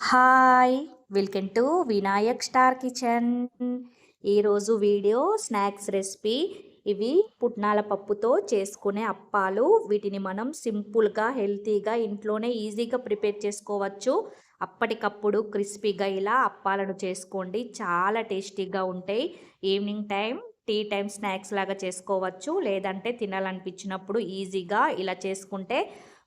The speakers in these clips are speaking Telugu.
Hi welcome to Vinayak star kitchen. ఈరోజు వీడియో స్నాక్స్ రెసిపీ. ఇవి పుట్నాల పప్పుతో చేసుకునే అప్పాలు. వీటిని మనం సింపుల్గా హెల్తీగా ఇంట్లోనే ఈజీగా ప్రిపేర్ చేసుకోవచ్చు. అప్పటికప్పుడు క్రిస్పీగా ఇలా అప్పాలను చేసుకోండి. చాలా టేస్టీగా ఉంటాయి. Evening time tea time snacks లాగా చేసుకోవచ్చు. లేదంటే తినాలనిపించినప్పుడు ఈజీగా ఇలా చేసుకుంటే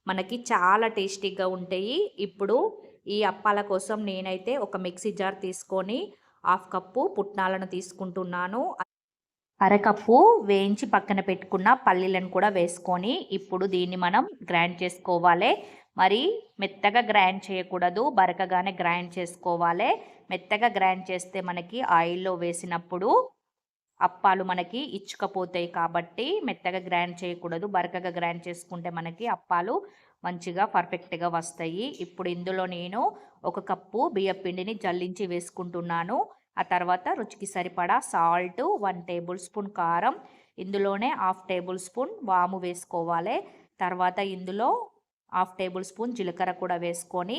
మనకి చాలా టేస్టీగా ఉంటాయి. ఇప్పుడు ఈ అప్పాల కోసం నేనైతే ఒక మిక్సీ జార్ తీసుకొని హాఫ్ కప్పు పుట్నాలను తీసుకుంటున్నాను. అరకప్పు వేయించి పక్కన పెట్టుకున్న పల్లీలను కూడా వేసుకొని ఇప్పుడు దీన్ని మనం గ్రైండ్ చేసుకోవాలి. మరి మెత్తగా గ్రైండ్ చేయకూడదు బరకగానే గ్రైండ్ చేసుకోవాలి. మెత్తగా గ్రైండ్ చేస్తే మనకి ఆయిల్లో వేసినప్పుడు అప్పాలు మనకి ఇచ్చుకపోతాయి కాబట్టి మెత్తగా గ్రైండ్ చేయకూడదు బరకగా గ్రైండ్ చేసుకుంటే మనకి అప్పాలు మంచిగా పర్ఫెక్ట్గా వస్తాయి. ఇప్పుడు ఇందులో నేను ఒక కప్పు బియ్యం పిండిని జల్లించి వేసుకుంటున్నాను. ఆ తర్వాత రుచికి సరిపడా సాల్ట్ వన్ టేబుల్ స్పూన్ కారం ఇందులోనే హాఫ్ టేబుల్ స్పూన్ వాము వేసుకోవాలి. తర్వాత ఇందులో హాఫ్ టేబుల్ స్పూన్ జీలకర్ర కూడా వేసుకొని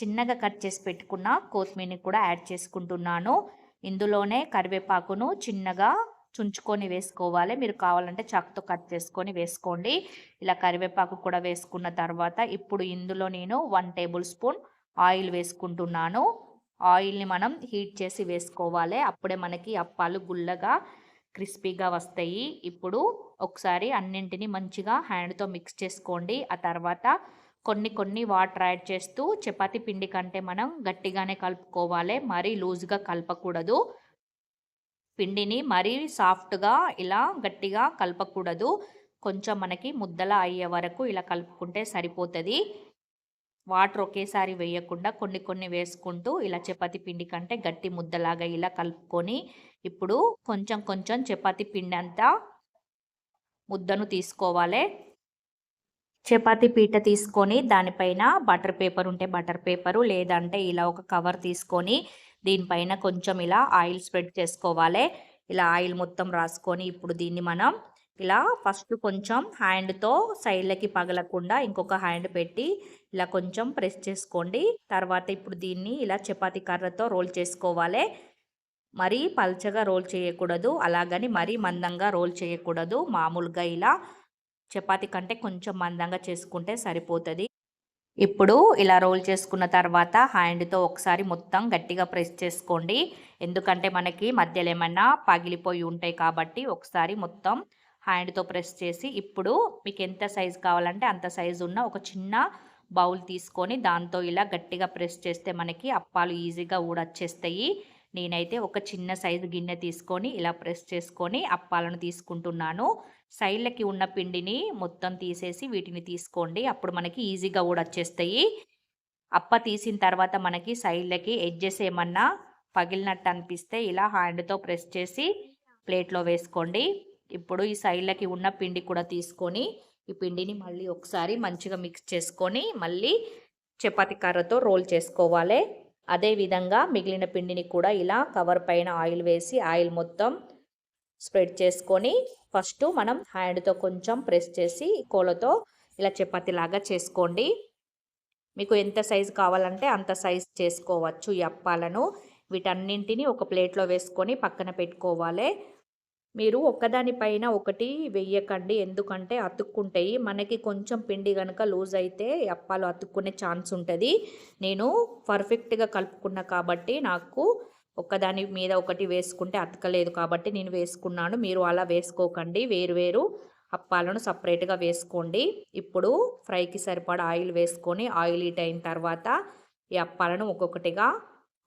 చిన్నగా కట్ చేసి పెట్టుకున్న కొత్తిమీరని కూడా యాడ్ చేసుకుంటున్నాను. ఇందులోనే కరివేపాకును చిన్నగా చుంచుకొని వేసుకోవాలి. మీరు కావాలంటే చాకుతో కట్ చేసుకొని వేసుకోండి. ఇలా కరివేపాకు కూడా వేసుకున్న తర్వాత ఇప్పుడు ఇందులో నేను వన్ టేబుల్ స్పూన్ ఆయిల్ వేసుకుంటున్నాను. ఆయిల్ని మనం హీట్ చేసి వేసుకోవాలి. అప్పుడే మనకి అప్పాలు గుల్లగా క్రిస్పీగా వస్తాయి. ఇప్పుడు ఒకసారి అన్నింటిని మంచిగా హ్యాండ్తో మిక్స్ చేసుకోండి. ఆ తర్వాత కొన్ని కొన్ని వాటర్ యాడ్ చేస్తూ చపాతి పిండి కంటే మనం గట్టిగానే కలుపుకోవాలి. మరీ లూజ్గా కలపకూడదు. పిండిని మరీ సాఫ్ట్గా ఇలా గట్టిగా కలపకూడదు. కొంచెం మనకి ముద్దలా అయ్యే వరకు ఇలా కలుపుకుంటే సరిపోతుంది. వాటర్ ఒకేసారి వేయకుండా కొన్ని కొన్ని వేసుకుంటూ ఇలా చపాతి పిండి కంటే గట్టి ముద్దలాగా ఇలా కలుపుకొని ఇప్పుడు కొంచెం కొంచెం చపాతి పిండి అంతా ముద్దను తీసుకోవాలి. చపాతి పీట తీసుకొని దానిపైన బటర్ పేపర్ ఉంటే బటర్ పేపరు లేదంటే ఇలా ఒక కవర్ తీసుకొని దీనిపైన కొంచెం ఇలా ఆయిల్ స్ప్రెడ్ చేసుకోవాలి. ఇలా ఆయిల్ మొత్తం రాసుకొని ఇప్పుడు దీన్ని మనం ఇలా ఫస్ట్ కొంచెం హ్యాండ్తో సైడ్లకి పగలకుండా ఇంకొక హ్యాండ్ పెట్టి ఇలా కొంచెం ప్రెస్ చేసుకోండి. తర్వాత ఇప్పుడు దీన్ని ఇలా చపాతీ కర్రతో రోల్ చేసుకోవాలి. మరీ పల్చగా రోల్ చేయకూడదు. అలాగని మరీ మందంగా రోల్ చేయకూడదు. మామూలుగా ఇలా చపాతి కంటే కొంచెం మందంగా చేసుకుంటే సరిపోతుంది. ఇప్పుడు ఇలా రోల్ చేసుకున్న తర్వాత హ్యాండ్తో ఒకసారి మొత్తం గట్టిగా ప్రెస్ చేసుకోండి. ఎందుకంటే మనకి మధ్యలో ఏమన్నా పగిలిపోయి ఉంటాయి కాబట్టి ఒకసారి మొత్తం హ్యాండ్తో ప్రెస్ చేసి ఇప్పుడు మీకు ఎంత సైజు కావాలంటే అంత సైజు ఉన్న ఒక చిన్న బౌల్ తీసుకొని దాంతో ఇలా గట్టిగా ప్రెస్ చేస్తే మనకి అప్పాలు ఈజీగా ఊడొచ్చేస్తాయి. నేనైతే ఒక చిన్న సైజు గిన్నె తీసుకొని ఇలా ప్రెస్ చేసుకొని అప్పాలను తీసుకుంటున్నాను. సైడ్లకి ఉన్న పిండిని మొత్తం తీసేసి వీటిని తీసుకోండి. అప్పుడు మనకి ఈజీగా కూడా వచ్చేస్తాయి. అప్ప తీసిన తర్వాత మనకి సైడ్లకి ఎడ్జెస్ ఏమన్నా పగిలినట్టు అనిపిస్తే ఇలా హ్యాండ్తో ప్రెస్ చేసి ప్లేట్లో వేసుకోండి. ఇప్పుడు ఈ సైడ్లకి ఉన్న పిండి కూడా తీసుకొని ఈ పిండిని మళ్ళీ ఒకసారి మంచిగా మిక్స్ చేసుకొని మళ్ళీ చపాతి కర్రతో రోల్ చేసుకోవాలి. అదేవిధంగా మిగిలిన పిండిని కూడా ఇలా కవర్ పైన ఆయిల్ వేసి ఆయిల్ మొత్తం స్ప్రెడ్ చేసుకొని ఫస్ట్ మనం హ్యాండ్తో కొంచెం ప్రెస్ చేసి కోలతో ఇలా చపాతీలాగా చేసుకోండి. మీకు ఎంత సైజు కావాలంటే అంత సైజ్ చేసుకోవచ్చు ఈ అప్పాలను. వీటన్నింటినీ ఒక ప్లేట్లో వేసుకొని పక్కన పెట్టుకోవాలి. మీరు ఒకదానిపైన ఒకటి వెయ్యకండి. ఎందుకంటే అతుక్కుంటాయి మనకి కొంచెం పిండి కనుక లూజ్ అయితే అప్పాలు అతుక్కునే ఛాన్స్ ఉంటుంది. నేను పర్ఫెక్ట్గా కలుపుకున్నా కాబట్టి నాకు ఒకదాని మీద ఒకటి వేసుకుంటే అతకలేదు కాబట్టి నేను వేసుకున్నాను. మీరు అలా వేసుకోకండి. వేరు వేరు అప్పాలను సపరేట్గా వేసుకోండి. ఇప్పుడు ఫ్రైకి సరిపడా ఆయిల్ వేసుకొని ఆయిల్ హీట్ అయిన తర్వాత ఈ అప్పాలను ఒక్కొక్కటిగా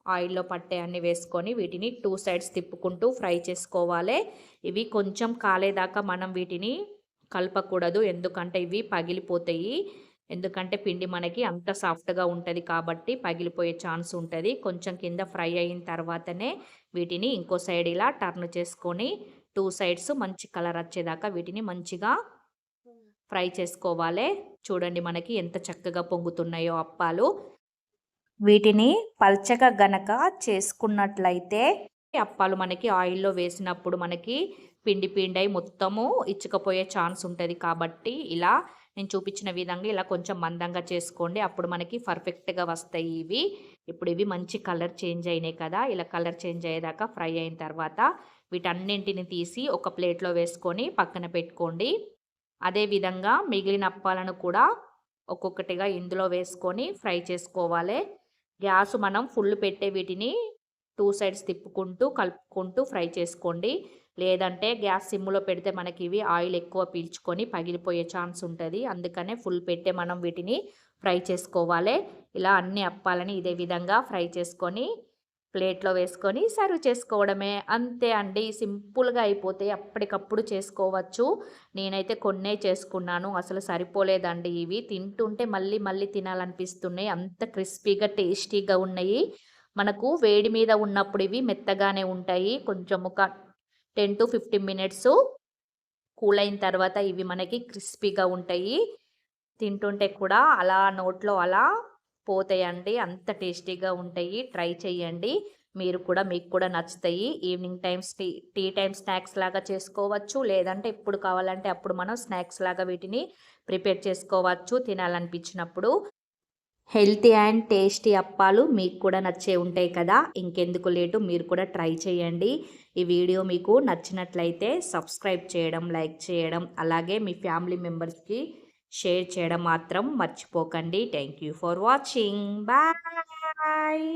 ఆయిల్లో పట్టే అన్ని వేసుకొని వీటిని టూ సైడ్స్ తిప్పుకుంటూ ఫ్రై చేసుకోవాలి. ఇవి కొంచెం కాలేదాకా మనం వీటిని కలపకూడదు. ఎందుకంటే ఇవి పగిలిపోతాయి. ఎందుకంటే పిండి మనకి అంత సాఫ్ట్గా ఉంటుంది కాబట్టి పగిలిపోయే ఛాన్స్ ఉంటుంది. కొంచెం కింద ఫ్రై అయిన తర్వాతనే వీటిని ఇంకో సైడ్ ఇలా టర్న్ చేసుకొని టూ సైడ్స్ మంచి కలర్ వచ్చేదాకా వీటిని మంచిగా ఫ్రై చేసుకోవాలి. చూడండి మనకి ఎంత చక్కగా పొంగుతున్నాయో అప్పాలు. వీటిని పల్చగా గనక చేసుకున్నట్లయితే అప్పాలు మనకి ఆయిల్లో వేసినప్పుడు మనకి పిండి పిండి అయి మొత్తము ఇచ్చుకపోయే ఛాన్స్ ఉంటుంది కాబట్టి ఇలా నేను చూపించిన విధంగా ఇలా కొంచెం మందంగా చేసుకోండి. అప్పుడు మనకి పర్ఫెక్ట్గా వస్తాయి ఇవి. ఇప్పుడు ఇవి మంచి కలర్ చేంజ్ అయినాయి కదా ఇలా కలర్ చేంజ్ అయ్యేదాకా ఫ్రై అయిన తర్వాత వీటన్నింటిని తీసి ఒక ప్లేట్లో వేసుకొని పక్కన పెట్టుకోండి. అదేవిధంగా మిగిలిన అప్పాలను కూడా ఒక్కొక్కటిగా ఇందులో వేసుకొని ఫ్రై చేసుకోవాలి. గ్యాస్ మనం ఫుల్ పెట్టే వీటిని టూ సైడ్స్ తిప్పుకుంటూ కలుపుకుంటూ ఫ్రై చేసుకోండి. లేదంటే గ్యాస్ సిమ్లో పెడితే మనకి ఇవి ఆయిల్ ఎక్కువ పీల్చుకొని పగిలిపోయే ఛాన్స్ ఉంటుంది. అందుకనే ఫుల్ పెట్టే మనం వీటిని ఫ్రై చేసుకోవాలి. ఇలా అన్ని అప్పాలని ఇదే విధంగా ఫ్రై చేసుకొని ప్లేట్లో వేసుకొని సర్వ్ చేసుకోవడమే. అంతే అండి. సింపుల్గా అయిపోతే అప్పటికప్పుడు చేసుకోవచ్చు. నేనైతే కొన్నే చేసుకున్నాను. అసలు సరిపోలేదండి ఇవి. తింటుంటే మళ్ళీ మళ్ళీ తినాలనిపిస్తున్నాయి. అంత క్రిస్పీగా టేస్టీగా ఉన్నాయి. మనకు వేడి మీద ఉన్నప్పుడు ఇవి మెత్తగానే ఉంటాయి. కొంచెం ఒక ten to fifteen minutes cool అయిన తర్వాత ఇవి మనకి క్రిస్పీగా ఉంటాయి. తింటుంటే కూడా అలా నోట్లో అలా పోతాయండి. అంత టేస్టీగా ఉంటాయి. ట్రై చేయండి మీరు కూడా మీకు కూడా నచ్చుతాయి. Evening times tea tea time snacks లాగా చేసుకోవచ్చు. లేదంటే ఎప్పుడు కావాలంటే అప్పుడు మనం స్నాక్స్ లాగా వీటిని ప్రిపేర్ చేసుకోవచ్చు తినాలనిపించినప్పుడు. హెల్తీ అండ్ టేస్టీ అప్పాలు మీకు కూడా నచ్చే ఉంటాయి కదా. ఇంకెందుకు లేటు మీరు కూడా ట్రై చేయండి ఈ వీడియో మీకు నచ్చినట్లయితే సబ్స్క్రైబ్ చేయడం లైక్ చేయడం అలాగే మీ ఫ్యామిలీ మెంబర్స్కి షేర్ చేయడం మాత్రం మర్చిపోకండి. Thank you for watching bye